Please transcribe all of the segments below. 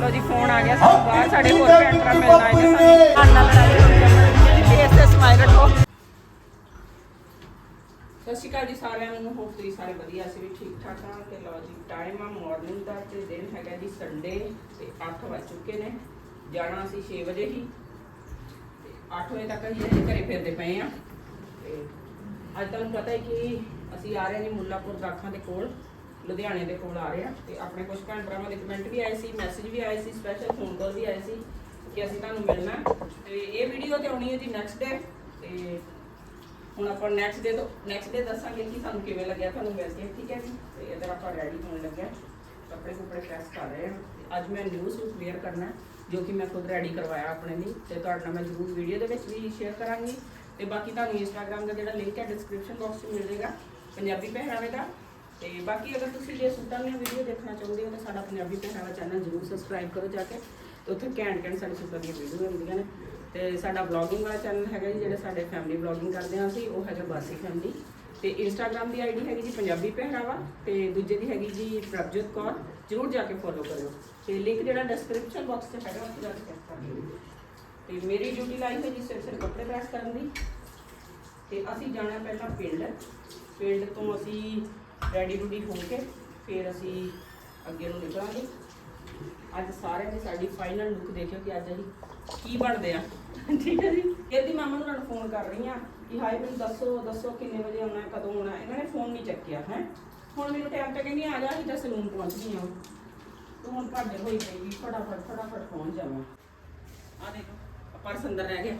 ਲੋ ਜੀ ਫੋਨ ਆ ਗਿਆ ਸਾਨੂੰ ਬਾਹਰ, ਸਾਡੇ ਹੋਰ ਭੈਣ ਭਰਾ ਮਿਲਣ ਆਏ ਸਾਨੂੰ। ਨਾਲ ਲੜਾਈ ਹੋਈ ਹੈ ਫੇਸ ਤੇ ਸਮਾਈਲ ਰੱਖੋ। ਸਤਿ ਸ਼੍ਰੀ ਅਕਾਲ ਜੀ ਸਾਰਿਆਂ ਨੂੰ ਹੋਪ ਤੁਸੀਂ ਸਾਰੇ ਵਧੀਆ, ਅਸੀਂ ਵੀ ਠੀਕ ਠਾਕ ਹਾਂ। ਤੇ ਲਓ ਜੀ ਟਾਈਮ ਆ ਮਾਰਨਿੰਗ ਦਾ ਤੇ ਦਿਨ ਹੈਗਾ ਜੀ ਸੰਡੇ ਤੇ 8 ਵੱਜ ਚੁੱਕੇ ਨੇ। ਜਾਣਾ ਅਸੀਂ 6 ਵਜੇ ਹੀ। ਤੇ 8 ਵਜੇ ਤੱਕ ਅਸੀਂ ਘਰੇ ਫਿਰਦੇ ਪਏ ਆ ਤੇ ਅੱਜ ਤੁਹਾਨੂੰ ਪਤਾ ਹੈ ਕਿ ਅਸੀਂ ਆ ਰਹੇ ਹਾਂ ਜੀ ਮੁੱਲਾਪੁਰ ਦਾਖਾਂ ਦੇ ਕੋਲ, ਲੁਧਿਆਣੇ ਦੇ ਕੋਲ ਆ ਰਹੇ ਹਾਂ ਤੇ ਆਪਣੇ ਕੁਝ ਭੈਣ ਭਰਾਵਾਂ ਦੇ ਕਮੈਂਟ ਵੀ ਆਏ ਸੀ ਮੈਸੇਜ ਵੀ ਆਏ ਸੀ ਸਪੈਸ਼ਲ ਫੋਨ ਕਾਲ ਵੀ ਆਏ ਸੀ ਕਿ ਅਸੀਂ ਤੁਹਾਨੂੰ ਮਿਲਣਾ ਹੈ। ਤੇ ਇਹ ਵੀਡੀਓ ਤੇ ਆਉਣੀ ਹੈ ਜੀ ਨੈਕਸਟ ਡੇ ਤੇ ਹੁਣ ਆਪਾਂ ਨੈਕਸਟ ਡੇ ਤੋਂ ਨੈਕਸਟ ਡੇ ਦੱਸਾਂਗੇ ਕਿ ਸਾਨੂੰ ਕਿਵੇਂ ਲੱਗਿਆ ਤੁਹਾਨੂੰ ਮਿਲ ਕੇ ਠੀਕ ਹੈ ਜੀ ਤੇ ਇਧਰ ਆਪਾਂ ਰੈਡੀ ਹੋਣ ਲੱਗਿਆ, ਕੱਪੜੇ ਕੁਪੜੇ ਪ੍ਰੈਸ ਕਰ ਰਹੇ ਹਾਂ ਤੇ ਅੱਜ ਮੈਂ ਨਿਊ ਸੂਟ ਵੇਅਰ ਕਰਨਾ ਜੋ ਕਿ ਮੈਂ ਖੁਦ ਰੈਡੀ ਕਰਵਾਇਆ ਆਪਣੇ ਲਈ ਤੇ ਤੁਹਾਡੇ ਨਾਲ ਮੈਂ ਜ਼ਰੂਰ ਵੀਡੀਓ ਦੇ ਵਿੱਚ ਵੀ ਸ਼ੇਅਰ ਕਰਾਂਗੀ ਤੇ ਬਾਕੀ ਤੁਹਾਨੂੰ ਇੰਸਟਾਗ੍ਰam ਦਾ ਜਿਹੜਾ ਲਿੰਕ ਹੈ ਡਿਸਕ੍ਰਿਪਸ਼ਨ ਬਾਕਸ 'ਚ ਮਿਲ ਜਾਏਗਾ, ਪੰਜਾਬੀ ਪਹਿਰਾਵੇ ਦਾ। ਤੇ ਬਾਕੀ ਅਗਰ ਤੁਸੀਂ ਜੇ ਸੂਟਾਂ ਦੀਆਂ ਵੀਡੀਓ ਦੇਖਣਾ ਚਾਹੁੰਦੇ ਹੋ ਤਾਂ ਸਾਡਾ ਪੰਜਾਬੀ ਪਹਿਰਾਵਾ ਚੈਨਲ ਜ਼ਰੂਰ ਸਬਸਕ੍ਰਾਈਬ ਕਰੋ ਜਾ ਕੇ ਤੇ ਉੱਥੇ ਘੈਂਟ ਘੈਂਟ ਸਾਡੇ ਸੂਟਾਂ ਦੀਆਂ ਵੀਡੀਓ ਹੁੰਦੀਆਂ ਨੇ। ਤੇ ਸਾਡਾ ਵਲੌਗਿੰਗ ਵਾਲਾ ਚੈਨਲ ਹੈਗਾ ਜੀ, ਜਿਹੜੇ ਸਾਡੇ ਫੈਮਿਲੀ ਵਲੌਗਿੰਗ ਕਰਦੇ ਹਾਂ ਅਸੀਂ, ਉਹ ਹੈਗਾ ਬਾਸੀ ਫੈਮਿਲੀ ਤੇ ਇੰਸਟਾਗ੍ਰam ਦੀ ਆਈਡੀ ਹੈਗੀ ਜੀ ਪੰਜਾਬੀ ਪਹਿਰਾਵਾ ਤੇ ਦੂਜੇ ਦੀ ਹੈਗੀ ਜੀ ਪ੍ਰਭਜੋਤ ਕੌਰ। ਜਰੂਰ ਜਾ ਕੇ ਫੋਲੋ ਕਰਿਓ। ਤੇ ਲਿੰਕ ਜਿਹੜਾ ਡਿਸਕ੍ਰਿਪਸ਼ਨ ਬਾਕਸ 'ਚ ਹੈਗਾ, ਉੱਥੇ ਜਾ ਕੇ ਚੈੱਕ ਕਰ ਲਿਓ। ਤੇ ਮੇਰੀ ਡਿਊਟੀ ਲਾਈ ਹੈ ਜੀ ਸਿਰ ਸਿਰ ਕੱਪੜੇ ਪ੍ਰੈਸ ਕਰਨ ਦੀ। ਤੇ ਅਸੀਂ ਜਾਣਾ ਪਹਿਲਾਂ ਪਿੰਡ। ਪਿੰਡ ਤੋਂ ਅਸੀਂ ਰੈਡੀ ਰੂਡੀ ਹੋ ਕੇ ਫਿਰ ਅਸੀਂ ਅੱਗੇ ਨੂੰ ਨਿਕਲਾਂਗੇ। ਅੱਜ ਸਾਰਿਆਂ ਦੀ ਸਾਡੀ ਫਾਈਨਲ ਲੁੱਕ ਦੇਖਿਓ ਕਿ ਅੱਜ ਅਸੀਂ ਕੀ ਬਣਦੇ ਆ। ਠੀਕ ਹੈ ਜੀ? ਇਹਦੀ ਮਾਮਾ ਨੂੰ ਨਾਲ ਫੋਨ ਕਰ ਰਹੀ ਆ ਕਿ ਹਾਈ ਮੈਨੂੰ ਦੱਸੋ ਦੱਸੋ ਕਿੰਨੇ ਵਜੇ ਆਉਣਾ ਕਦੋਂ ਆਉਣਾ ਇਹਨਾਂ ਨੇ ਫੋਨ ਨਹੀਂ ਚੱਕਿਆ, ਹੈ? ਹੁਣ ਮੈਨੂੰ ਟਾਈਮ ਤੇ ਕਹਿੰਦੀ ਆ ਜਾ, ਅਸੀਂ ਤਾਂ ਸਲੂਨ ਪਹੁੰਚ ਗਈ ਆ ਤੂੰ ਹੁਣ ਭੱਜ ਹੋਈ ਪਈ, ਫਟਾਫਟ ਫਟਾਫਟ ਪਹੁੰਚ ਜਾਵਾਂ। ਆ ਦੇਖੋ। ਪਰਸ ਅੰਦਰ ਰਹਿ ਗਿਆ।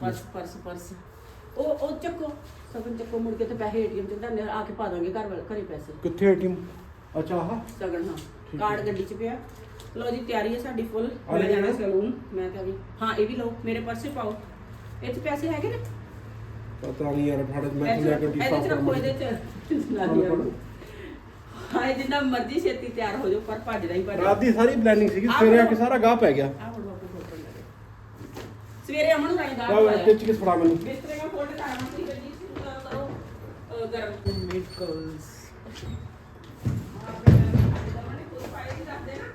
Purse purse purse. ਉਹ ਉਹ ਚੱਕੋ। ਸਗਨ ਚੱਕੋ ਮੁੜ ਕੇ ਤੇ ਪੈਸੇ ਏਟੀਐਮ ਚ ਧੰਨੇ ਆ ਕੇ ਪਾ ਦਾਂਗੇ ਘਰ ਵਾਲੇ ਘਰੇ ਪੈਸੇ। ਕਿੱਥੇ ਏਟੀਐਮ? ਅੱਛਾ ਆਹ। ਸਗਨ ਹਾਂ। ਕਾਰਡ ਗੱਡੀ ਚ ਪਿਆ। ਲਓ ਜੀ ਤਿਆਰੀ ਹੈ ਸਾਡੀ ਫੁੱਲ। ਮੈਂ ਲੈ ਜਾਣਾ। ਸਲੂਨ। ਮੈਂ ਤਾਂ ਵੀ ਹਾਂ ਇਹ ਵੀ ਲਓ ਮੇਰੇ ਪਰਸੇ ਪਾਓ। ਚ ਪੈਸੇ ਹੈਗੇ ਨੇ? ਪਤਾ ਨਹੀਂ ਯਾਰ ਫੜ ਮੈਂ ਤਾਂ ਚ ਗੱਡੀ ਇਹਦੇ ਚ ਰੱਖੋ ਇਹਦੇ ਚ। ਲਾ ਦਿਆ ਹਾਂ ਇਹ ਜਿੰਨਾ ਮਰਜ਼ੀ ਛੇਤੀ ਤਿਆਰ ਹੋ ਜਾਓ ਪਰ ਭੱਜਦਾ ਹੀ ਭੱਜਦਾ ਰਾਤ ਦੀ ਸਾਰੀ ਪਲੈਨਿੰਗ ਸੀਗੀ ਸਵੇਰੇ ਆ। ਕੇ ਸਾਰਾ ਗਾਹ ਪੈ ਗਿਆ। ਆਹ ਫੜੋ। ਲੈ ਕੇ। ਸਵੇਰੇ ਅਮਨ ਰਾਣੀ ਦਾ ਲਓ ਆਇਆ। ਟਿਚ ਕਿਸ ਫੜਾ ਮੈਨੂੰ ਬਿਸਤਰੇ ਦਾ ਫੋਲਡ ਕਰਾਉਣਾ ਸੀ ਗੱਡੀ ਚ ਅਹ ਕਰੋ ਅਹ ਗਰਮ Miracles ਆਪਣੇ ਦਮਨੇ ਕੋਈ ਫਾਇਦਾ ਨਹੀਂ ਕਰਦੇ ਨਾ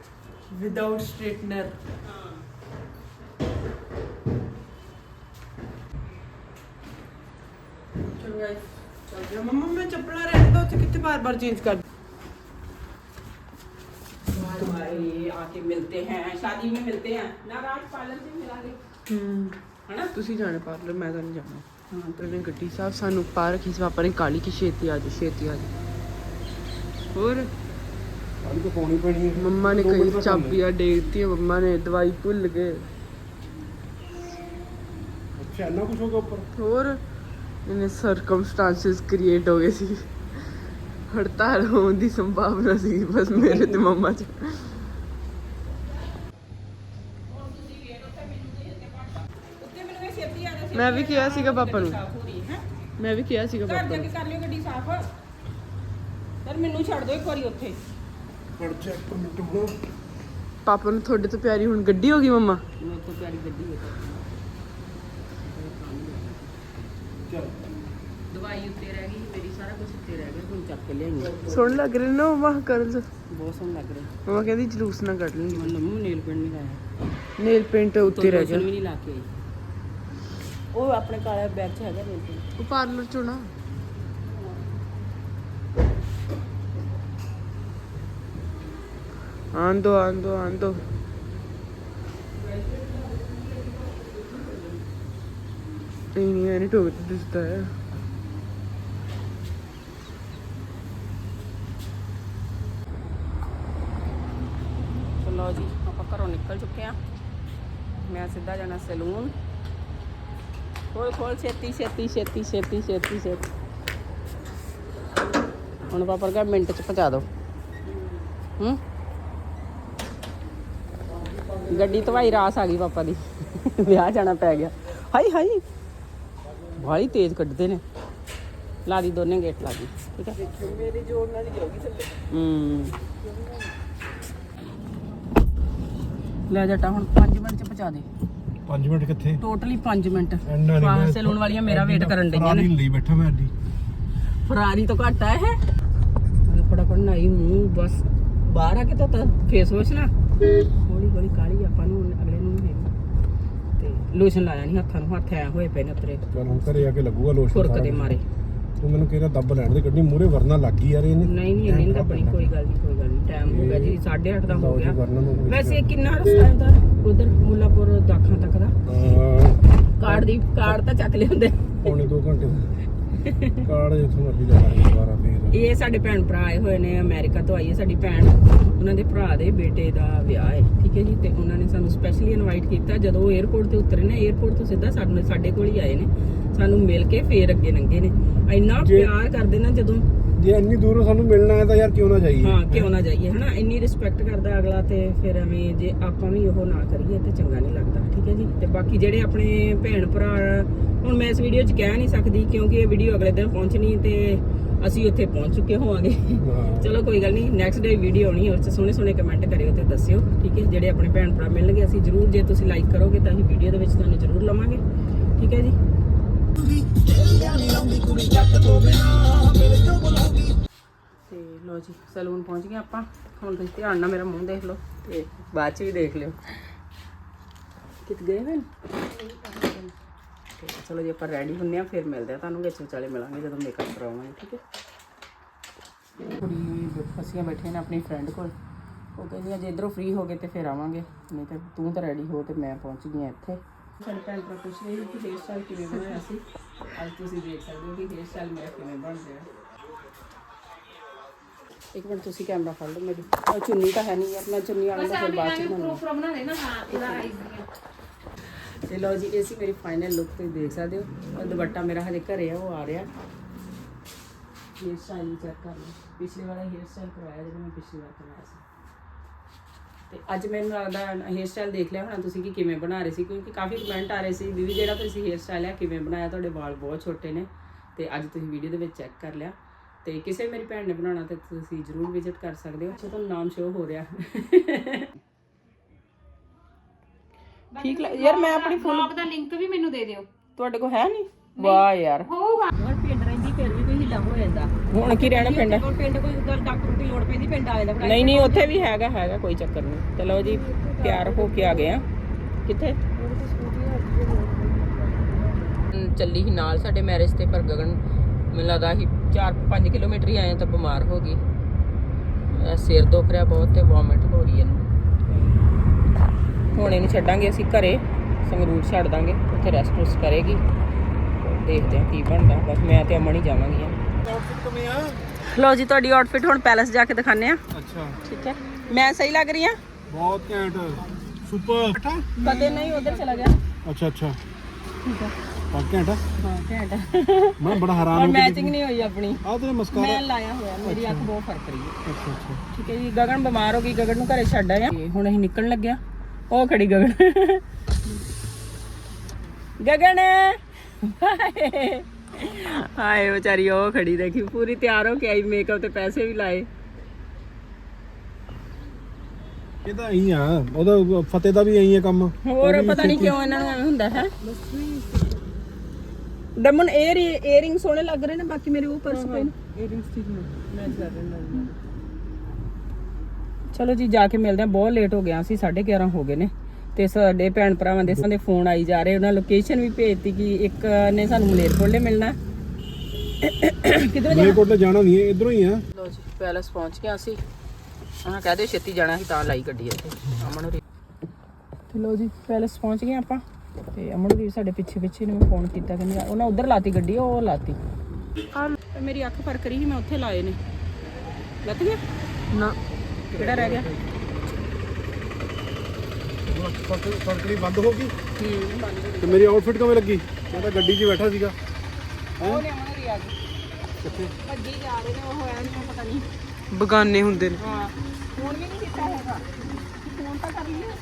without straightener. ਹਾਂ चलो guys, चल जाओ मम्मा मैं चप्पला रहने दो तो कितने बार बार चेंज कर भाई आके मिलते हैं शादी में मिलते हैं ना रात पार्लर से मिलांगे है ना ਤੁਸੀਂ ਜਾਣਾ ਪਾਰਲਰ ਮੈਂ ਤਾਂ ਨਹੀਂ ਜਾਣਾ। ਹਾਂ ਤੇ ਨੇ ਗੱਡੀ ਸਾਹਿਬ ਸਾਨੂੰ ਪਾ ਰੱਖੀ ਸੀ ਪਾਪਾ ਨੇ ਕਾਲੀ ਕੀ ਛੇਤੀ ਆ ਜਾ ਛੇਤੀ ਆ ਜਾ ਹੋਰ? ਕੱਲ ਤੋਂ ਪਾਉਣੀ ਪੈਣੀ ਹੈ। ਮੰਮਾ ਨੇ ਕਈ ਹੈ। ਚਾਬੀਆਂ ਡੇਗਤੀਆਂ ਮੰਮਾ ਨੇ ਦਵਾਈ ਭੁੱਲ ਗਏ। ਅੱਛਾ ਇੰਨਾ ਕੁਝ ਹੋ ਗਿਆ ਉੱਪਰ? ਹੋਰ? ਇਹਨੇ ਸਰਕਮਸਟੈਂਸਸ ਕ੍ਰੀਏਟ ਹੋ ਗਏ ਸੀ। ਹੜਤਾਲ ਹੋਣ ਦੀ ਸੰਭਾਵਨਾ ਸੀ ਬਸ ਮੇਰੇ ਤੇ ਮੰਮਾ ਚ ਉੱਤੇ ਮੈਨੂੰ ਇਹ ਛੇਤੀ ਆ ਜਾ ਮੈਂ ਵੀ ਕਿਹਾ ਸੀਗਾ ਪਾਪਾ ਨੂੰ। ਸਾਫ਼ ਹੋ ਰਹੀ ਹੈ ਮੈਂ ਵੀ ਕਿਹਾ ਸੀਗਾ ਘਰ ਪਾਪਾ ਜਾ ਨੂੰ। ਕੇ ਕਰ ਲਿਓ ਗੱਡੀ ਸਾਫ਼। ਯਾਰ ਮੈਨੂੰ ਛੱਡ ਦਿਓ ਇੱਕ ਵਾਰੀ ਉੱਥੇ। ਫੜ ਚੈੱਕ ਮਿੰਟ ਹੋ ਪਾਪਾ ਨੂੰ ਤੁਹਾਡੇ ਤੋਂ ਪਿਆਰੀ ਹੁਣ ਗੱਡੀ ਹੋ ਗਈ ਮੰਮਾ? ਮੇਰੇ ਤੋਂ ਪਿਆਰੀ ਗੱਡੀ ਹੈ ਚੱਲ। ਦਵਾਈ ਉੱਤੇ ਰਹਿ ਗਈ ਮੇਰੀ ਸਾਰਾ ਕੁਝ ਉੱਤੇ ਰਹਿ ਗਿਆ ਹੁਣ ਚੱਕ ਕੇ ਲਿਆਈ ਸੋਹਣ ਲੱਗ ਰਹੇ ਨਾ ਮੰਮਾ ਕਰਲਸ ਬਹੁਤ ਸੋਹਣਾ ਲੱਗ ਰਿਹਾ। ਮੰਮਾ ਕਹਿੰਦੀ ਜਲੂਸ ਨਾ ਕੱਢ ਲਈ। ਮੈਂ ਨਮੂ ਨੇਲ ਪੈਂਟ ਨਹੀਂ ਲਾਇਆ। ਨੇਲ ਪੇਂਟ ਉੱਤੇ ਰਹਿ ਗਿਆ ਵੀ ਨਹੀਂ ਲਾ ਕੇ ਆਈ। ਉਹ ਆਪਣੇ ਕਾਲੇ ਬੈਗ 'ਚ ਹੈਗਾ ਨੇਲ ਪੈਂਟ ਉਹ ਪਾਰਲਰ ਚੋਂ ਨਾ। ਆਂਦੋ ਆਂਦੋ ਆਂਦੋ। ਨਹੀਂ ਨਹੀਂ ਇਹ ਨਹੀਂ ਟੋਕ ਦਿਸਦਾ ਹੈ। ਚਲੋ ਜੀ ਆਪਾਂ ਘਰੋਂ ਨਿਕਲ ਚੁੱਕੇ ਆ ਮੈਂ ਸਿੱਧਾ ਜਾਣਾ ਸੈਲੂਨ। ਖੋਲ ਖੋਲ, ਛੇਤੀ ਛੇਤੀ ਛੇਤੀ ਛੇਤੀ ਛੇਤੀ ਛੇਤੀ। ਹੁਣ ਪਾਪਾ ਕਾ ਮਿੰਟ ਚ ਪਹੁੰਚਾ ਦਿਓ। ਹੂੰ? ਗੱਡੀ ਧਵਾਈ, ਰਾਸ ਆ ਗਈ ਪਾਪਾ ਦੀ। ਵਿਆਹ ਜਾਣਾ ਪੈ ਗਿਆ। ਹਾਈ ਹਾਈ ਬਾਲੀ ਤੇਜ਼ ਕੱਢਦੇ ਨੇ। ਲਾ ਦੀ ਦੋਨੇ ਗੇਟ, ਲਾ ਦੀ। ਠੀਕ ਹੈ ਮੇਰੀ ਜੋੜ ਨਾਲ ਜਾਊਗੀ ਥੱਲੇ ਹੂੰ। ਲੈ ਜੱਟਾ, ਹੁਣ 5 ਮਿੰਟ ਚ ਪਹੁੰਚਾ ਦੇ। 5 ਮਿੰਟ ਕਿੱਥੇ? Totally 5 minute. ਇੰਨਾ ਨਹੀਂ ਸੈਲੂਨ ਵਾਲੀਆਂ ਮੇਰਾ ਵੇਟ ਕਰਨ ਡਈਆਂ ਨੇ। ਲਈ ਬੈਠਾ ਮੈਂ ਅੱਡੀ। ਫਰਾਰੀ ਤੋਂ ਘੱਟ ਆ ਇਹ। ਮੈਂ ਫਟਾਫਟ ਨਹਾਈ ਮੂੰਹ ਬਸ। ਬਾਹਰ ਆ ਕੇ ਤਾਂ ਫੇਸ ਵਾਸ਼ ਨਾ ਹੌਲੀ ਹੌਲੀ ਕਾਲੀ ਆਪਾਂ ਨੂੰ ਅਗਲੇ ਨੂੰ ਵੀ। ਤੇ ਲੋਸ਼ਨ ਲਾਇਆ ਨਹੀਂ ਹੱਥਾਂ ਨੂੰ ਹੱਥ ਐ ਹੋਏ ਪਏ ਨੇ ਉਤਰੇ। ਚਲ ਹੁਣ ਘਰੇ ਆ ਕੇ ਲੱਗੂਗਾ ਲੋਸ਼ਨ ਖੁਰਕ ਦੇ ਮਾਰੇ। ਤੂੰ ਮੈਨੂੰ ਕਿਹਾ ਦੱਬ ਲੈਣ ਦੇ ਗੱਡੀ ਮੂਰੇ ਵਰਨਾ ਲੱਗ ਗਈ ਯਾਰ ਇਹਨੇ। ਨਹੀਂ ਨਹੀਂ ਨਹੀਂ ਕੋਈ ਗੱਲ ਨਹੀਂ ਕੋਈ ਗੱਲ ਟਾਈਮ ਹੋ ਗਿਆ ਜੀ 8:30 ਦਾ ਹੋ ਗਿਆ। ਵੈਸੇ ਕਿੰਨਾ ਰਸਤਾ ਹੁੰਦਾ ਉਧਰ? ਮੁੱਲਾਪੁਰ ਦਾਖਾਂ ਤੱਕ ਦਾ। ਕਾਰਡ ਦੀ ਕਾਰਡ ਤਾਂ ਚੱਕ ਲਿਆਉਂਦੇ। ਪੌਣੇ 2 ਘੰਟੇ ਕਾਰਡ ਜਿੱਥੋਂ ਮਰਜ਼ੀ ਜਾ ਸਕਦੇ ਦੁਬਾਰਾ ਫੇਰ। ਇਹ ਸਾਡੇ ਭੈਣ ਭਰਾ ਆਏ ਹੋਏ ਨੇ ਅਮਰੀਕਾ ਤੋਂ ਆਈ ਹੈ ਸਾਡੀ ਭੈਣ। ਉਹਨਾਂ ਦੇ ਭਰਾ ਦੇ ਬੇਟੇ ਦਾ ਵਿਆਹ ਹੈ ਠੀਕ ਹੈ ਜੀ ਤੇ ਉਹਨਾਂ ਨੇ ਸਾਨੂੰ ਸਪੈਸ਼ਲੀ ਇਨਵਾਈਟ ਕੀਤਾ। ਜਦੋਂ 에어ਪੋਰਟ ਤੇ ਉਤਰੇ ਨੇ 에어ਪੋਰਟ ਤੋਂ ਸਿੱਧਾ ਸਾਡੇ ਸਾਡੇ ਕੋਲ ਹੀ ਆਏ ਨੇ। ਸਾਨੂੰ ਮਿਲ ਕੇ ਫੇਰ ਅੱਗੇ ਲੰਘੇ ਨੇ। ਇੰਨਾ ਜੇ- ਪਿਆਰ ਕਰਦੇ ਨਾ ਜਦੋਂ ਜੇ ਇੰਨੀ ਦੂਰੋਂ ਸਾਨੂੰ ਮਿਲਣਾ ਹੈ ਤਾਂ ਯਾਰ ਕਿਉਂ ਨਾ ਜਾਈਏ? ਹਾਂ ਕਿਉਂ ਨਾ ਜਾਈਏ ਹਨਾ? ਇੰਨੀ ਰਿਸਪੈਕਟ ਕਰਦਾ ਅਗਲਾ ਤੇ ਫਿਰ ਐਵੇਂ ਜੇ ਆਪਾਂ ਵੀ ਉਹ ਨਾ ਕਰੀਏ ਤੇ ਚੰਗਾ ਨਹੀਂ ਲੱਗਦਾ ਠੀਕ ਹੈ ਜੀ? ਤੇ ਬਾਕੀ ਜਿਹੜੇ ਆਪਣੇ ਭੈਣ ਭਰਾ ਹੁਣ ਮੈਂ ਇਸ ਵੀਡੀਓ 'ਚ ਕਹਿ ਨਹੀਂ ਸਕਦੀ ਕਿਉਂਕਿ ਇਹ ਵੀਡੀਓ ਅਗਲੇ ਦਿਨ ਪਹੁੰਚਣੀ ਤੇ ਅਸੀਂ ਉੱਥੇ ਪਹੁੰਚ ਚੁੱਕੇ ਹੋਵਾਂਗੇ। ਹਾਂ। ਚਲੋ ਕੋਈ ਗੱਲ ਨਹੀਂ ਨੈਕਸਟ ਡੇ ਵੀਡੀਓ ਆਉਣੀ ਹੈ ਉਸ 'ਚ ਸੋਹਣੇ ਸੋਹਣੇ ਕਮੈਂਟ ਕਰਿਓ ਤੇ ਦੱਸਿਓ ਠੀਕ ਹੈ? ਜਿਹੜੇ ਆਪਣੇ ਭੈਣ ਭਰਾ ਮਿਲਣਗੇ ਅਸੀਂ ਜ਼ਰੂਰ ਜੇ ਤੁਸੀਂ ਲਾਈਕ ਕਰੋਗੇ ਤਾਂ ਅਸੀਂ ਵੀਡੀਓ ਦੇ ਵਿੱਚ ਤੁਹਾਨੂੰ ਜ਼ਰੂਰ ਲਵਾਂਗੇ ਠੀਕ ਹੈ ਜੀ? ਤੇ ਲੋ ਜੀ, ਸਲੂਨ ਪਹੁੰਚ ਗਏ ਆਪਾਂ। ਹੁਣ ਤੁਸੀਂ ਧਿਆਨ ਨਾਲ ਮੇਰਾ ਮੂੰਹ ਦੇਖ ਲਓ ਤੇ ਬਾਅਦ ਚ ਵੀ ਦੇਖ ਲਿਓ। ਕਿਤ ਗਏ ਹਨ ਚਲੋ ਜੀ, ਆਪਾਂ ਰੈਡੀ ਹੁੰਨੇ ਆ, ਫਿਰ ਮਿਲਦੇ ਆ ਤੁਹਾਨੂੰ, ਵਿੱਚ ਵਿਚਾਲੇ ਮਿਲਾਂਗੇ ਜਦੋਂ ਮੇਕਅਪ ਕਰਾਵਾਂਗੇ, ਠੀਕ ਹੈ? ਕੁੜੀ ਫਸੀਆਂ ਬੈਠੀਆਂ ਨੇ ਆਪਣੀ ਫਰੈਂਡ ਕੋਲ। ਉਹ ਕਹਿੰਦੀ ਜੇ ਇਧਰੋਂ ਫ੍ਰੀ ਹੋ ਗਏ ਤੇ ਫਿਰ ਆਵਾਂਗੇ। ਨਹੀਂ ਤੇ ਤੂੰ ਤਾਂ ਰੈਡੀ ਹੋ ਤੇ ਮੈਂ ਪਹੁੰਚ ਗਈ ਹਾਂ ਇੱਥੇ। ਸਾਡੇ ਭੈਣ ਭਰਾ ਪੁੱਛ ਰਹੇ ਸੀ ਕਿ ਹੇਅਰ ਸਟਾਈਲ ਕਿਵੇਂ ਬਣਾਇਆ ਸੀ? ਅੱਜ ਤੁਸੀਂ ਦੇਖ ਸਕਦੇ ਹੋ ਕਿ ਹੇਅਰ ਸਟਾਈਲ ਮੇਰਾ ਕਿਵੇਂ ਬਣ ਰਿਹਾ ਇੱਕ ਮਿੰਟ ਤੁਸੀਂ ਕੈਮਰਾ ਫੜ ਲਓ ਮੇਰੀ। ਉਹ ਚੁੰਨੀ ਤਾਂ ਹੈ ਨਹੀਂ ਯਾਰ ਮੈਂ ਚੁੰਨੀ ਵਾਲਾ ਤਾਂ ਫਿਰ ਬਾਅਦ ਚ ਬਣਾਉਣੀ ਤੇ ਲਓ ਜੀ ਇਹ ਸੀ ਮੇਰੀ ਫਾਈਨਲ ਲੁੱਕ ਤੁਸੀਂ ਦੇਖ ਸਕਦੇ ਹੋ। ਉਹ ਦੁਪੱਟਾ ਮੇਰਾ ਹਜੇ ਘਰੇ ਆ ਉਹ ਆ ਰਿਹਾ। ਹੇਅਰ ਸਟਾਈਲ ਚੈੱਕ ਕਰ ਲਓ। ਪਿਛਲੇ ਵਾਲਾ ਹੇਅਰ ਸਟਾਈਲ ਕਰਵਾਇਆ ਜਦੋਂ ਮੈਂ ਪਿਛਲੀ ਵਾਰ ਕਰਵਾਇਆ ਸੀ। ਤੇ ਅੱਜ ਮੈਨੂੰ ਲੱਗਦਾ ਹੇਅਰ ਸਟਾਈਲ ਦੇਖ ਲਿਆ ਹੋਣਾ ਤੁਸੀਂ ਕਿ ਕਿਵੇਂ ਬਣਾ ਰਹੇ ਸੀ ਕਿਉਂਕਿ ਕਾਫੀ ਕਮੈਂਟ ਆ ਰਹੇ ਸੀ ਦੀਦੀ ਜਿਹੜਾ ਤੁਸੀਂ ਹੇਅਰ ਸਟਾਈਲ ਹੈ ਕਿਵੇਂ ਬਣਾਇਆ ਤੁਹਾਡੇ ਵਾਲ ਬਹੁਤ ਛੋਟੇ ਨੇ ਤੇ ਅੱਜ ਤੁਸੀਂ ਵੀਡੀਓ ਦੇ ਵਿੱਚ ਚੈੱਕ ਕਰ ਲਿਆ। ਤੇ ਕਿਸੇ ਮੇਰੀ ਭੈਣ ਨੇ ਬਣਾਉਣਾ ਤੇ ਤੁਸੀਂ ਜਰੂਰ ਵਿਜ਼ਿਟ ਕਰ ਸਕਦੇ ਹੋ। ਅੱਛਾ ਤੁਹਾਨੂੰ ਨਾਮ ਸ਼ੋ ਹੋ ਰਿਹਾ। ਠੀਕ ਲੱਗ ਯਾਰ ਮੈਂ ਆਪਣੀ ਫੁੱਲ ਦਾ ਲਿੰਕ ਵੀ ਮੈਨੂੰ ਦੇ ਦਿਓ। ਤੁਹਾਡੇ ਕੋਲ ਹੈ ਨਹੀਂ ਵਾਹ ਯਾਰ। ਹੋਊਗਾ। ਹੋਰ ਪਿੰਡ ਰਹਿੰਦੀ ਫਿਰ ਵੀ ਕੋਈ ਹਿੱਲਾ ਹੋ ਜਾਂਦਾ। ਹੁਣ ਕੀ ਰਹਿਣਾ ਪਿੰਡ? ਪਿੰਡ ਕੋਈ ਗੱਲ ਡਾਕਟਰ ਦੀ ਲੋੜ ਪੈਂਦੀ ਪਿੰਡ ਵਾਲੇ ਦਾ ਨਹੀਂ ਨਹੀਂ ਉੱਥੇ ਵੀ ਹੈਗਾ ਹੈਗਾ ਕੋਈ ਚੱਕਰ ਨਹੀਂ। ਚਲੋ ਜੀ ਤਿਆਰ ਹੋ ਕੇ ਆ ਗਏ ਆ। ਕਿੱਥੇ? ਚੱਲੀ ਸੀ ਨਾਲ ਸਾਡੇ ਮੈਰਿਜ ਤੇ ਪਰ ਗਗਨ ਮੈਨੂੰ ਲੱਗਦਾ ਸੀ 4-5 ਕਿਲੋਮੀਟਰ ਹੀ ਆਏ ਤਾਂ ਬਿਮਾਰ ਹੋ ਗਈ। ਸਿਰ ਦੁਖ ਰਿਹਾ ਬਹੁਤ ਤੇ ਵੋਮਿਟ ਹੋ ਰਹੀ ਇਹਨੂੰ। ਹੁਣ ਇਹਨੂੰ ਛੱਡਾਂਗੇ ਅਸੀਂ ਘਰੇ ਸੰਗਰੂਰ ਛੱਡ ਦਾਂਗੇ ਉੱਥੇ ਰੈਸਟ ਰੁਸਟ ਕਰੇਗੀ। ਦੇਖਦੇ ਹਾਂ ਕੀ ਬਣਦਾ ਬਸ ਮੈਂ ਤੇ ਅਮਨ ਹੀ ਜਾਵਾਂਗੀਆਂ। ਆਊਟਫਿਟ ਕਮੇ ਆ? ਲਓ ਜੀ ਤੁਹਾਡੀ ਆਊਟਫਿਟ ਹੁਣ ਪੈਲਸ ਜਾ ਕੇ ਦਿਖਾਣੇ ਆ ਅੱਛਾ। ਠੀਕ ਹੈ। ਮੈਂ ਸਹੀ ਲੱਗ ਰਹੀ ਆ ਬਹੁਤ ਘੈਂਟ। ਸੁਪਰ ਕਦੇ ਨਹੀਂ ਉਧਰ ਚਲਾ ਗਿਆ। ਅੱਛਾ ਅੱਛਾ। ਠੀਕ ਹੈ। ਬਹੁਤ ਘੈਂਟ ਆ। ਹਾਂ ਘੈਂਟ ਮੈਂ ਬੜਾ ਹੈਰਾਨ ਹੋ ਮੈਚਿੰਗ ਨਹੀਂ ਹੋਈ ਆਪਣੀ। ਆ ਤੇਰੇ ਮਸਕਾਰਾ ਮੈਂ ਲਾਇਆ ਹੋਇਆ ਮੇਰੀ ਅੱਖ ਬਹੁਤ ਫ਼ਰਕ ਰਹੀ ਹੈ। ਅੱਛਾ ਅੱਛਾ। ਠੀਕ ਹੈ ਜੀ ਗਗਨ ਬਿਮਾਰ ਹੋ ਗਈ ਗਗਨ ਨੂੰ ਘਰੇ ਛੱਡ ਆਏ ਆ ਤੇ ਹੁਣ ਅਸੀਂ ਨਿਕਲਣ ਲੱਗਿਆ। ਉਹ ਖੜੀ ਗਗਨ। ਗਗਨ! ਹਾਏ। ਵਿਚਾਰੀ ਉਹ ਖੜੀ ਦੇਖੀ ਪੂਰੀ ਤਿਆਰ ਹੋ ਕੇ ਆਈ ਮੇਕਅਪ ਤੇ ਪੈਸੇ ਵੀ ਲਾਏ। ਇਹ ਤਾਂ ਇਹੀ ਆ ਉਹਦਾ ਫਤਿਹ ਦਾ ਵੀ ਇਹੀ ਆ ਕੰਮ। ਹੋਰ ਪਤਾ ਨਹੀਂ ਕਿਉਂ ਇਹਨਾਂ ਨੂੰ ਐਵੇਂ ਹੁੰਦਾ ਹੈ। ਦਮਨ 에ਅਰ 에ਅਰਿੰਗ ਸੋਹਣੇ ਲੱਗ ਰਹੇ ਨੇ ਬਾਕੀ ਮੇਰੇ ਉਹ ਪਰਸ ਪਏ ਨੇ। ਈਅਰਿੰਗਸ ਠੀਕ ਨੇ ਮੈਚ ਕਰ ਰਹੇ ਨੇ ਚਲੋ ਜੀ ਜਾ ਕੇ ਮਿਲਦੇ ਆ ਬਹੁਤ ਲੇਟ ਹੋ ਗਿਆ ਸੀ 11:30 ਹੋ ਗਏ ਨੇ। ਤੇ ਸਾਡੇ ਭੈਣ ਭਰਾਵਾਂ ਦੇ ਦੇ ਫੋਨ ਆਈ ਜਾ ਰਹੇ ਉਹਨਾਂ ਲੋਕੇਸ਼ਨ ਵੀ ਭੇਜਤੀ ਕਿ ਇੱਕ ਨੇ ਸਾਨੂੰ ਮਲੇਰਕੋਟਲੇ ਮਿਲਣਾ। ਕਿਧਰ ਕੋਲ ਤਾਂ ਜਾਣਾ ਨਹੀਂ ਹੈ ਇਧਰੋਂ ਹੀ ਆ ਲੋ ਜੀ ਪੈਲਸ ਪਹੁੰਚ ਗਏ ਅਸੀਂ। ਹਾਂ ਕਹਦੇ ਛੇਤੀ ਜਾਣਾ ਸੀ ਤਾਂ ਲਾਈ ਗੱਡੀ ਇੱਥੇ ਅਮਨ ਹੋਰੀ ਤੇ ਲੋ ਜੀ ਪੈਲਸ ਪਹੁੰਚ ਗਏ ਆਪਾਂ। ਤੇ ਅਮਨ ਵੀ ਸਾਡੇ ਪਿੱਛੇ ਪਿੱਛੇ ਨੇ ਮੈਂ ਫੋਨ ਕੀਤਾ ਕਹਿੰਦੇ ਆ- ਉਹਨਾਂ ਉਧਰ ਲਾਤੀ ਗੱਡੀ ਉਹ ਲਾਤੀ। ਤੇ ਮੇਰੀ ਅੱਖ ਫ਼ਰਕ ਰਹੀ ਸੀ ਮੈਂ ਉੱਥੇ ਲਾਏ ਨੇ। ਲੱਤ ਗਿਆ? ਨਾ। ਕਿਹੜਾ ਰਹਿ ਗਿਆ? ਫਰਕਰੀ ਬੰਦ ਹੋ ਗਈ। ਹੂੰ ਬੰਦ ਤੇ ਮੇਰੀ ਆਊਟਫਿਟ ਕਿਵੇਂ ਲੱਗੀ? ਮੈਂ ਤਾਂ ਗੱਡੀ 'ਚ ਬੈਠਾ ਸੀਗਾ। ਉਹ ਨੇ ਅਮਨ ਹੋਰੀ ਆ ਗਈ। ਕਿੱਥੇ? ਭੱਜੀ ਜਾ ਰਹੇ ਨੇ ਉਹ ਹੋਇਆ ਨਹੀਂ ਪਤਾ ਨਹੀਂ ਬਗਾਨੇ ਹੁੰਦੇ ਨੇ। ਹਾਂ ਫੋਨ ਵੀ ਨਹੀਂ ਕੀਤਾ ਹੈਗਾ। ਫੋਨ ਤਾਂ ਕਰ ਲਿਆ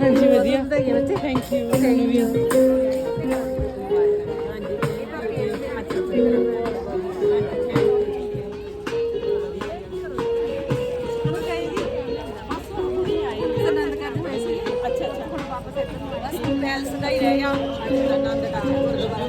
ਹਾਂਜੀ ਵਧੀਆ। ਥੈਂਕ ਯੂ ਤੁਹਾਨੂੰ ਵੀ ਪੈਲਸ ਦਾ ਹੀ ਰਹਿ ਗਿਆ ਆਨੰਦ ਦਾ ਗੁਰਦੁਆਰਾ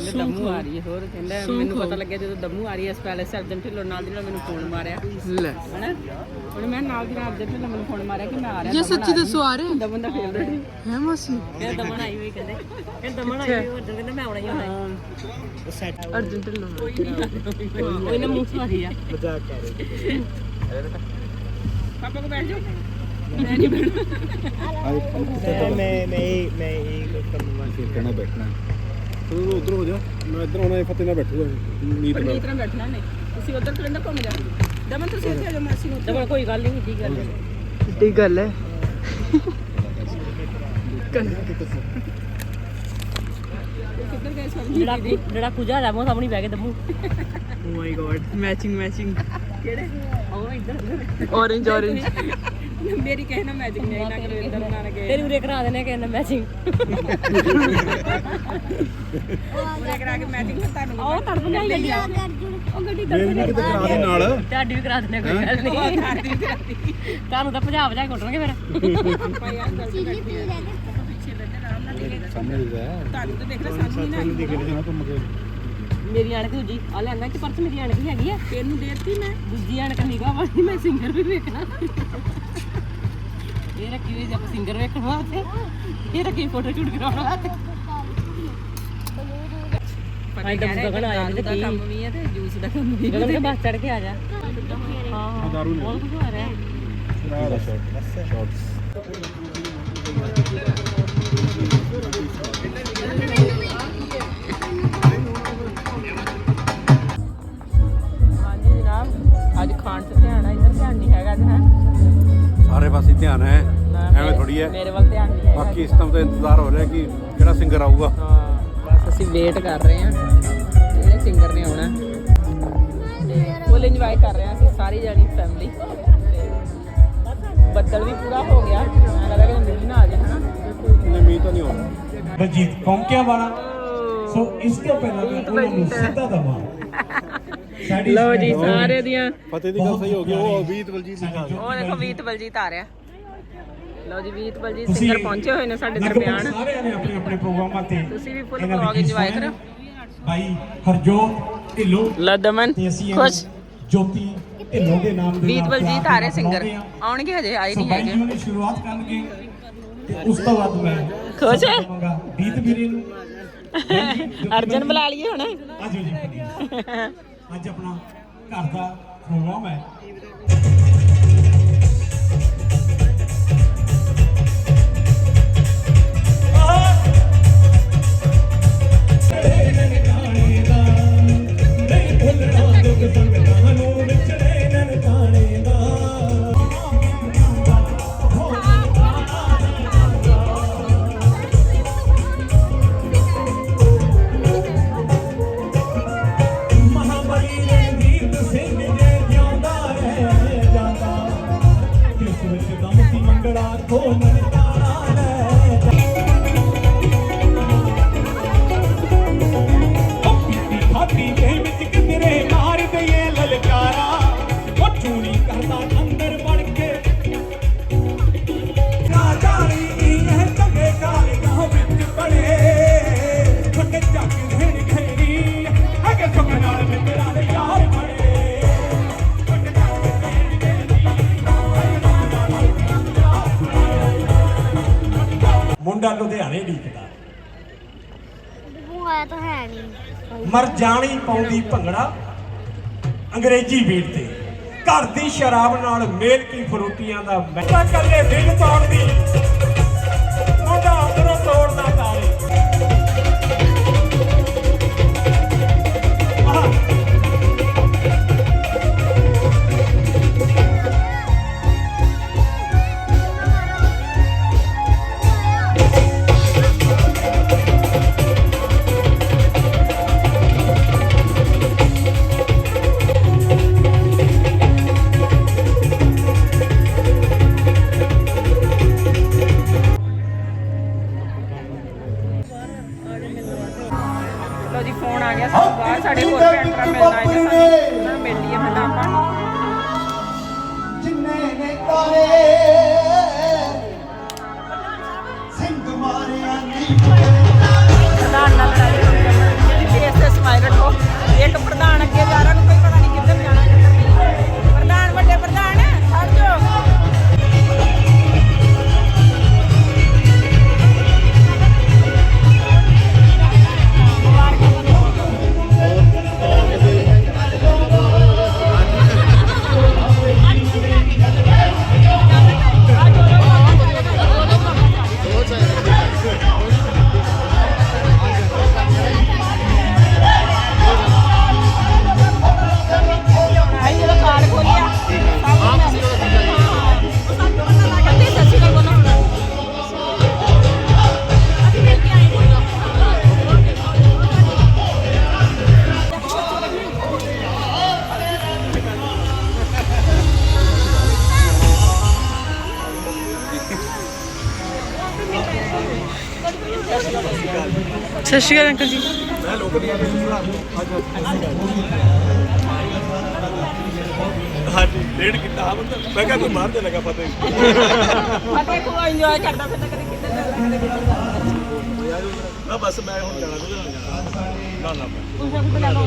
ਕਹਿੰਦੇ ਦਮੂ ਆ ਰਹੀ ਹੈ ਹੋਰ ਕਹਿੰਦਾ ਮੈਨੂੰ ਪਤਾ ਲੱਗਿਆ ਜਦੋਂ ਦਮੂ ਆ ਰਹੀ ਹੈ ਇਸ ਪੈਲੇਸ ਅਰਜਨ ਢਿੱਲੋਂ ਨਾਲ ਦੀ ਨਾਲ ਮੈਨੂੰ ਫੋਨ ਮਾਰਿਆ। ਲੈ। ਹਨਾ? ਹੁਣ ਮੈਂ ਨਾਲ ਦੀ ਨਾਲ ਅਰਜਨ ਢਿੱਲੋਂ ਮੈਨੂੰ ਫੋਨ ਮਾਰਿਆ ਕਿ ਮੈਂ ਆ ਰਿਹਾ ਜੇ ਸੱਚੀ ਦੱਸੋ ਆ ਰਹੇ? ਦਮਨ ਦਾ ਫੇਵਰਟ ਹੈ ਮਾਸੀ। ਇਹ ਦਮਨ ਆਈ ਹੋਈ ਕਹਿੰਦੇ। ਇਹ ਦਮਨ ਆਈ ਹੋਈ ਉਹ ਕਹਿੰਦੇ ਮੈਂ ਆਉਣਾ ਹੀ ਆਉਣਾ। ਅਰਜਨ ਢਿੱਲੋਂ ਉਹ ਇਹਨਾਂ ਮੂੰਹ ਮਾਰੀ ਆ। ਪਾਪਾ ਕੋ ਬੈਠ ਜਾਓ। ਮੈਂ ਨਹੀਂ ਬੈਠਣਾ। ਮੈਂ ਮੈਂ ਮੈਂ ਇਹ ਕਰਨਾ ਕਹਿਣਾ ਬੈਠਣਾ। ਤੂੰ ਉਧਰ ਹੋ ਜਾ। ਮੈਂ ਇੱਧਰ ਆਉਣਾ ਫਤਿਹ ਨਾਲ ਬੈਠੂਗਾ ਨੀਤ ਨਾਲ। ਨਹੀਂ ਤਰ੍ਹਾਂ ਬੈਠਣਾ ਨਹੀਂ ਤੁਸੀਂ ਉਧਰ ਕਿਹੜਾ ਘੁੰਮ ਜਾ। ਦਮਨ ਤੁਸੀਂ ਇੱਥੇ ਆ ਜਾਓ ਮਾਸੀ ਨੂੰ ਦਮਨ ਕੋਈ ਗੱਲ ਨਹੀਂ ਠੀਕ ਗੱਲ ਹੈ? ਏਡੀ ਗੱਲ ਹੈ। ਕਿੱਧਰ ਗਏ ਸਰ ਜਿਹੜਾ ਜਿਹੜਾ ਪੂਜਾ ਦਾ ਮੂੰਹ ਸਾਹਮਣੇ ਬਹਿ ਕੇ ਦਮੂ। Oh my god matching matching ਕਿਹੜੇ? ਉਹ ਇੱਧਰ। Orange orange ਮੇਰੀ ਕਹਿ ਨਾ ਮੈਜਿਕ ਨਹੀਂ ਨਾ ਕਰੇ ਇੰਦਰ ਨਾ ਗਏ ਤੇਰੀ ਉਰੇ ਕਰਾ ਦੇਣੇ ਕਿ ਮੈਚਿੰਗ ਪੂਰੇ ਕਰਾ ਕੇ ਮੈਜਿਕ ਤੁਹਾਨੂੰ ਉਹ ਤੜਪ ਨਹੀਂ ਗੱਡੀ ਉਹ ਗੱਡੀ ਮੇਰੀ ਵੀ ਕਿਤੇ ਕਰਾ ਦੇ ਨਾਲ। ਤੁਹਾਡੀ ਵੀ ਕਰਾ ਦੇਣੇ ਕੋਈ ਗੱਲ ਨਹੀਂ। ਤੁਹਾਨੂੰ ਤਾਂ ਭਜਾ ਕੁੱਟਣਗੇ ਫਿਰ। ਆ ਨਾਲ ਸਾਹਮਣੇ ਤੁਹਾਨੂੰ ਤਾਂ ਦੇਖ ਲੈ ਸਾਨੂੰ ਨਹੀਂ ਦਿਖ ਰਿਹਾ ਨਾ ਘੁੰਮ ਕੇ। ਮੇਰੀ ਅਣਕ ਦੂਜੀ। ਆ ਲੈਣਾ ਕਿ ਪਰਸ ਮੇਰੀ ਅਣਕ ਹੈਗੀ ਆ। ਤੈਨੂੰ ਦੇਤੀ ਮੈਂ। ਦੂਜੀ ਅਣਕ ਨਿਗਾਹ ਵਾਲੀ ਮੈਂ ਸਿੰਗਰ ਵੀ ਵੇਖਣਾ। ਇਹ ਰੱਖੀ ਹੋਈ ਜੇ ਆਪਾਂ ਸਿੰਗਰ ਵੇਖਣ ਵਾਸਤੇ। ਇਹ ਰੱਖੀ ਫੋਟੋ ਸ਼ੂਟ ਕਰਾਉਣ ਵਾਸਤੇ। ਗਗਨ ਆ ਦਾ ਕੀ? ਕੰਮ ਵੀ ਹੈ ਤੇ ਜੂਸ ਦਾ ਕੰਮ ਵੀ ਗਗਨ ਕੇ ਬਸ ਚੜ ਕੇ ਆ ਜਾ। ਹਾਂ ਦਾਰੂ ਲੈ ਬਹੁਤ ਕੁਝ ਹੋ ਰਿਹਾ। ਹੈ ਹਾਂਜੀ ਜਨਾਬ ਅੱਜ ਖਾਣ ਤੇ ਧਿਆਨ ਆ ਇੱਧਰ ਧਿਆਨ ਨਹੀਂ ਹੈਗਾ ਅੱਜ ਹੈ? ਸਾਰੇ ਪਾਸੇ ਧਿਆਨ ਹੈ। ਐਵੇਂ ਥੋੜੀ ਹੈ। ਮੇਰੇ ਵੱਲ ਧਿਆਨ ਨਹੀਂ ਹੈਗਾ ਬਾਕੀ ਇਸ ਟਾਈਮ ਤਾਂ ਇੰਤਜ਼ਾਰ ਹੋ ਰਿਹਾ ਕਿ ਕਿਹੜਾ ਸਿੰਗਰ ਆਊਗਾ। ਹਾਂ ਬਸ ਅਸੀਂ ਵੇਟ ਕਰ ਰਹੇ ਹਾਂ। ਜਿਹੜੇ ਸਿੰਗਰ ਨੇ ਆਉਣਾ। ਫੁੱਲ ਇੰਜੋਏ ਕਰ ਰਹੇ ਹਾਂ ਅਸੀਂ ਸਾਰੀ ਜਾਣੀ ਫੈਮਿਲੀ ਬੱਦਲ ਵੀ ਪੂਰਾ ਹੋ ਗਿਆ। ਮੈਂ ਲੱਗਦਾ ਕਿ ਮੀਂਹ ਨਾ ਆ ਜਾਏ ਹਨਾ? ਨਹੀਂ ਮੀਂਹ ਤਾਂ ਨਹੀਂ ਆਉਣਾ। ਬਲਜੀਤ ਕੌਂਕਿਆਂ ਵਾਲਾ। ਸੋ ਇਸ ਤੋਂ ਪਹਿਲਾਂ ਮੈਂ ਉਹਨਾਂ ਨੂੰ ਸਿੱਧਾ ਦਵਾਂ ਸਾਡੀ ਲਓ ਜੀ ਸਾਰੇ ਦੀਆਂ। ਫਤਿਹ ਦੀ ਗੱਲ ਸਹੀ ਹੋ ਗਈ। ਉਹ ਅਬੀਤ ਬਲਜੀਤ ਉਹ ਦੇਖੋ ਵੀਤ ਬਲਜੀਤ ਆ ਰਿਹਾ। ਲਓ ਜੀ ਬਲਜੀਤ ਤੁਸੀਂ ਸਿੰਗਰ ਪਹੁੰਚੇ ਹੋਏ ਨੇ ਸਾਡੇ ਲਗਭਗ ਦਰਮਿਆਨ। ਸਾਰਿਆਂ ਨੇ ਆਪਣੇ ਆਪਣੇ ਪ੍ਰੋਗਰਾਮਾਂ ਤੇ ਤੁਸੀਂ ਵੀ full ਇਹਨਾਂ ਦੇ vlog ਗੀਤ enjoy ਸੁਣੇ। ਕਰੋ। ਭਾਈ ਹਰਜੋਤ ਢਿੱਲੋਂ ਲਦਮਨ ਤੇ ਅਸੀਂ ਇਹਨਾਂ ਖੁਸ਼। ਨੂੰ ਜੋਤੀ ਢਿੱਲੋਂ ਦੇ ਨਾਮ ਦੇ ਵੀਤ ਨਾਲ ਬਲਜੀਤ ਪਿਆਰ ਆ ਰਹੇ ਸਿੰਗਰ ਬੁਲਾਉਂਦੇ ਹਾਂ। ਆਉਣਗੇ ਹਜੇ ਆਏ ਸੋ ਨਹੀਂ ਬਾਈ ਜੀ ਹੈਗੇ ਉਹਨੇ ਸ਼ੁਰੂਆਤ ਕਰਨਗੇ ਤੇ ਉਸ ਤੋਂ ਬਾਅਦ ਮੈਂ ਖੁਸ਼ ਹੈ? ਦਵਾਂਗਾ ਵੀਤ ਵੀਰੇ ਨੂੰ। ਅਰਜਨ ਬੁਲਾ ਲਈਏ ਹੁਣ। ਆਜੋ ਜੀ ਅੱਜ ਆਪਣਾ ਘਰ ਦਾ ਪ੍ਰੋਗਰਾਮ ਹੈ। ਸੰਗ ਸੰਗ ਦਾਨੋਂ ਭੰਗੜਾ ਅੰਗਰੇਜ਼ੀ ਬੀਟ ਤੇ। ਘਰ ਦੀ ਸ਼ਰਾਬ ਨਾਲ ਮੇਲ ਕੀ ਫਰੋਟੀਆਂ ਦਾ ਮੈਂ ਕੱਲੇ ਦਿਲ ਤੋੜਦੀ ਦੀ ਸਤਿ ਸ਼੍ਰੀ ਅਕਾਲ ਅੰਕਲ ਜੀ। ਹਾਂਜੀ ਡੇਢ ਕੀਤਾ ਹਾਂ ਮਤਲਬ ਮੈਂ ਕਿਹਾ ਕੋਈ ਮਾਰ ਦੇ ਲਗਾ ਪਤਾ ਹੀ ਫਤਿਹ ਕੋ ਇੰਜੋਏ ਕਰਦਾ ਫਿਰਦਾ ਕਦੇ ਕਿੱਧਰ ਜਾਂਦਾ ਕਦੇ ਨਾ ਬਸ ਮੈਂ ਹੁਣ ਜਾਣਾ ਕੋਈ ਨਾ ਨਾ ਮੈਂ। ਉਸ ਵਕਤ ਲੈ ਲਓ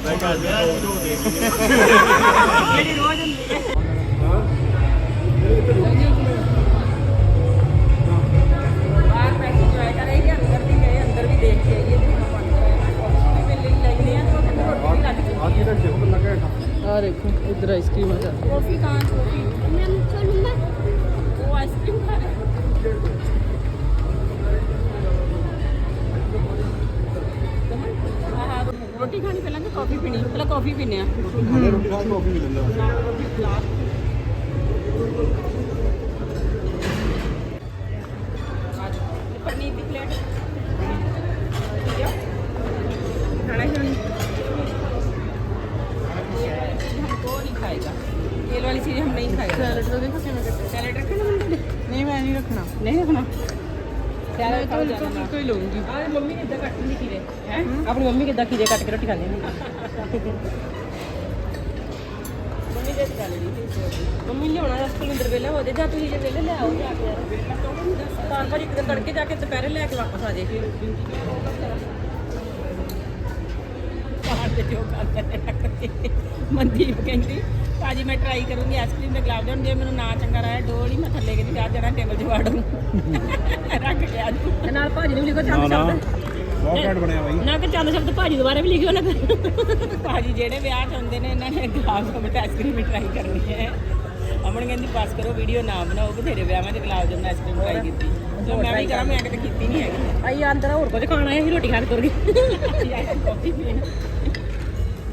ਮੈਂ ਕਿਹਾ ਅੱਜ ਦੋ ਦੋ ਦੇ ਜਿਹੜੀ ਰੋਜ਼ ਹੁੰਦੀ ਹੈ। ਉਹ ਕਹਿੰਦੇ ਰੋਟੀ ਵੀ ਲੱਗ ਚੁੱਕੀ ਹੈ। ਆ ਦੇਖੋ ਇਧਰ ਆਈਸਕ੍ਰੀਮ ਆ ਜਾਂਦੀ ਕੌਫੀ ਕਾਂ ਕੌਫੀ ਮੈਂ ਤੁਹਾਨੂੰ ਮੈਂ ਉਹ ਆਈਸਕ੍ਰੀਮ ਖਾ ਰਿਹਾ ਆਹ, ਰੋਟੀ ਖਾਣੀ ਪਹਿਲਾਂ ਕਿ ਕਾਫੀ ਪੀਣੀ ਪਹਿਲਾਂ ਕਾਫੀ ਪੀਨੇ ਆ ਰੋਟੀ ਖਾ ਕੇ ਕਾਫੀ ਮਿਲਦਾ पनीर की प्लेट ठीक है खाना खाएगा तेल वाली चीज़ हम नहीं खाएगा ਸੈਲਡ ਦਾ ਦੇਖੋ ਕਿਵੇਂ ਕੱਟਿਆ सैलेड रखना मुंडे ਨਹੀਂ ਮੈਂ ਨਹੀਂ ਰੱਖਣਾ नहीं रखना ਮੈਂ सैलेड ਤਾਂ खाओ ਹਲਕਾ ज़्यादा ਫੁਲਕਾ ਹੀ ਲਊਂਗੀ ਆ ਮੰਮੀ ਕਿੱਦਾਂ ਕੱਟਦੀ ਖੀਰੇ ਹੈ ਆਪਣੀ ਮੰਮੀ ਕਿੱਦਾਂ ਖੀਰੇ ਕੱਟ ਕੇ ਰੋਟੀ ਖਾਂਦੀ ਨੇ ਮੰਮੀ ਦੇ ਗੱਲ ਨਹੀਂ ਮੰਮੀ ਲਿਆਉਣਾ ਰਸ ਕੁਲਿੰਦਰ ਵੇਲੇ ਹੋ ਜੇ ਜਾਂ ਤੁਸੀਂ ਜੇ ਵੇਲੇ ਲੈ ਆਓ ਜਾ ਕੇ ਯਾਰ ਤਾਂ ਭਾਜੀ ਇੱਕ ਦਿਨ ਤੜਕੇ ਜਾ ਕੇ ਦੁਪਹਿਰੇ ਲੈ ਕੇ ਵਾਪਸ ਆ ਜੇ ਪਹਾੜ ਤੇ ਜੋ ਕਰਦੇ ਮਨਦੀਪ ਕਹਿੰਦੀ ਭਾਜੀ ਮੈਂ ਟਰਾਈ ਕਰੂੰਗੀ ਆਈਸਕ੍ਰੀਮ ਦੇ ਗੁਲਾਬ ਜਾਮੁਨ। ਜੇ ਮੈਨੂੰ ਨਾ ਚੰਗਾ ਰਿਹਾ ਡੋਲ ਹੀ ਮੈਂ ਥੱਲੇ ਕਿਤੇ ਜਾ ਜਾਣਾ ਟੇਬਲ 'ਚ ਵਾੜੂ ਰੱਖ ਕੇ ਆ ਜੂ ਤੇ ਨਾਲ ਭਾਜੀ ਨੂੰ ਲਿਖੋ ਚੰਦ ਸ਼ਬਦ। ਬਹੁਤ ਘੈਂਟ ਬਣਿਆ ਬਾਈ। ਨਾ ਕਿ ਚੰਦ ਸ਼ਬਦ ਭਾਜੀ ਦੁਬਾਰਾ ਵੀ ਲਿਖਿਓ ਨਾ ਭਾਜੀ ਜਿਹੜੇ ਵਿਆਹ ਚ ਆਉਂਦੇ ਨੇ ਇਹਨਾਂ ਨੇ ਗੁਲਾਬ ਜਾਮੁਨ ਤੇ ਆਈਸਕ੍ਰੀਮ ਵੀ ਟਰਾਈ ਕਰਨੀ ਹੈ। ਅਮਨ ਕਹਿੰਦੀ ਪਾਸ ਕਰੋ ਵੀਡੀਓ ਨਾ ਬਣਾਓ। ਬਥੇਰੇ ਵਿਆਹਾਂ 'ਚ ਗੁਲਾਬ ਜਾਮੁਨ ਆਈਸਕ੍ਰੀਮ ਟਰਾਈ ਕੀਤੀ। ਜੋ ਮੈਂ ਵੀ ਕਰਾਂ ਮੈਂ ਕਿਤੇ ਕੀਤੀ ਨਹੀਂ ਹੈਗੀ। ਆਈ ਅੰਦਰ ਹੋਰ ਕੁਝ ਖਾਣਾ ਹੈ ਰੋਟੀ ਖਾਣ ਤੁਰ ਗਈ ਕਾਫੀ ਪੀਣ।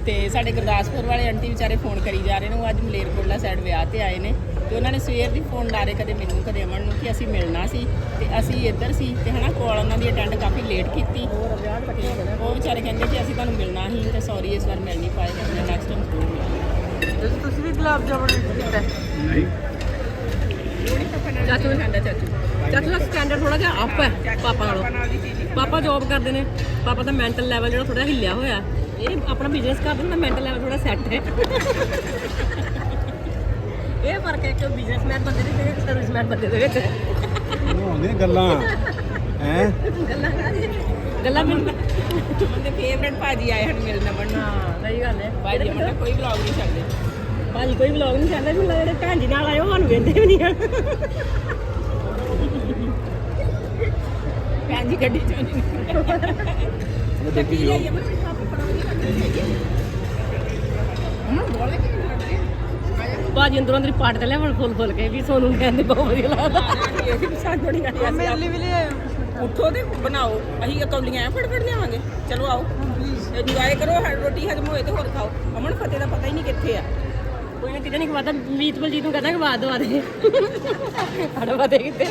ਤੇ ਸਾਡੇ ਗੁਰਦਾਸਪੁਰ ਵਾਲੇ ਆਂਟੀ ਵਿਚਾਰੇ ਫੋਨ ਕਰੀ ਜਾ ਰਹੇ ਨੇ। ਉਹ ਅੱਜ ਮਲੇਰਕੋਟਲਾ ਸਾਈਡ ਵਿਆਹ ਤੇ ਆਏ ਨੇ ਤੇ ਉਹਨਾਂ ਨੇ ਸਵੇਰ ਦੀ ਫੋਨ ਲਾ ਰਹੇ ਕਦੇ ਮੈਨੂੰ ਕਦੇ ਅਮਨ ਨੂੰ ਕਿ ਅਸੀਂ ਮਿਲਣਾ ਸੀ ਤੇ ਅਸੀਂ ਇੱਧਰ ਸੀ ਤੇ ਹਨਾ ਕੋਲ ਉਹਨਾਂ ਦੀ ਅਟੈਂਡ ਕਾਫੀ ਲੇਟ ਕੀਤੀ। ਉਹ ਵਿਚਾਰੇ ਕਹਿੰਦੇ ਕਿ ਅਸੀਂ ਤੁਹਾਨੂੰ ਮਿਲਣਾ ਸੀ ਤੇ ਸੌਰੀ ਇਸ ਵਾਰ ਮਿਲ ਨਹੀਂ ਪਾਏ ਤੇ ਨੈਕਸਟ ਟਾਈਮ ਜ਼ਰੂਰ ਮਿਲਾਂਗੇ। ਤੁਸੀਂ ਵੀ ਗੁਲਾਬ ਜਾਮੁਨ ਕੀਤਾ? ਨਹੀਂ। ਚਾਚੂ ਖਾਂਦਾ ਚਾਚੂ। ਚਾਚੂ ਦਾ ਸਟੈਂਡਰਡ ਥੋੜਾ ਜਿਹਾ ਅਪ ਹੈ ਪਾਪਾ ਨਾਲੋਂ। ਪਾਪਾ ਜੌਬ ਕਰਦੇ ਨੇ। ਪਾਪਾ ਦਾ ਮੈਂਟਲ ਲੈਵਲ ਜਿਹੜਾ ਥੋੜਾ ਹਿੱਲਿਆ ਹੋਇਆ। ਇਹ ਆਪਣਾ ਬਿਜ਼ਨਸ ਕਰਦੇ ਨੇ ਮੈਂਟਲ ਲੈਵਲ ਥੋੜਾ ਸੈੱਟ ਹੈ। ਇਹ ਫ਼ਰਕ ਹੈ ਕਿ ਬਿਜ਼ਨਸਮੈਨ ਬੰਦੇ ਦੇ ਤੇ ਸਰਵਿਸਮੈਨ ਬੰਦੇ ਦੇ ਵਿੱਚ। ਉਹ ਆਉਂਦੀਆਂ ਗੱਲਾਂ ਹੈ? ਗੱਲਾਂ ਕਾਹਦੀਆਂ? ਗੱਲਾਂ ਮੈਨੂੰ ਬੰਦੇ ਫੇਵਰਟ ਭਾਜੀ ਆਏ ਹਨ ਮਿਲਣ ਅਮਨ ਨੂੰ ਹਾਂ ਸਹੀ ਗੱਲ ਹੈ। ਭਾਜੀ ਦਾ ਕੋਈ ਵਲੌਗ ਨਹੀਂ ਛੱਡਦੇ। ਭਾਜੀ ਕੋਈ ਵਲੌਗ ਨਹੀਂ ਚੱਲਦਾ ਜਿੰਨਾ ਜਿਹੜੇ ਭੈਣ ਜੀ ਨਾਲ ਆਏ ਉਹ ਸਾਨੂੰ ਵੇਂਦੇ ਵੀ ਨਹੀਂ ਆ। ਭੈਣ ਜੀ ਗੱਡੀ ਚੋਂ ਨਹੀਂ ਮੈਂ ਦੇਖੀ ਜੋ ਭਾਜੀ ਅੰਦਰੋਂ ਅੰਦਰ ਪਾਟ ਤੇ ਲੈ ਹੁਣ ਫੁੱਲ ਫੁੱਲ ਕੇ ਵੀ ਸੋਨੂੰ ਕਹਿੰਦੇ ਬਹੁਤ ਵਧੀਆ ਲੱਗਦਾ। ਇਹ ਵੀ ਪਸੰਦ ਬੜੀ ਗੱਲ ਮੇਰੇ ਲਈ ਵੀ ਲੈ ਉੱਠੋ ਤੇ ਬਣਾਓ। ਅਸੀਂ ਕੌਲੀਆਂ ਐ ਫੜ ਫੜ ਲਿਆਵਾਂਗੇ। ਚਲੋ ਆਓ। ਇੰਜੋਏ ਕਰੋ ਰੋਟੀ ਹਜਮ ਹੋਏ ਤੇ ਹੋਰ ਖਾਓ। ਅਮਨ ਫਤਿਹ ਦਾ ਪਤਾ ਹੀ ਨਹੀਂ ਕਿੱਥੇ ਆ। ਕੋਈ ਨਾ ਕਿਤੇ ਨਹੀਂ ਖਵਾਦਾ ਮੀਤ ਬਲਜੀਤ ਨੂੰ ਕਹਦਾ ਕਿ ਬਾਦ ਦਵਾ ਦੇ ਸਾਡਾ ਪਤਾ ਕਿੱਥੇ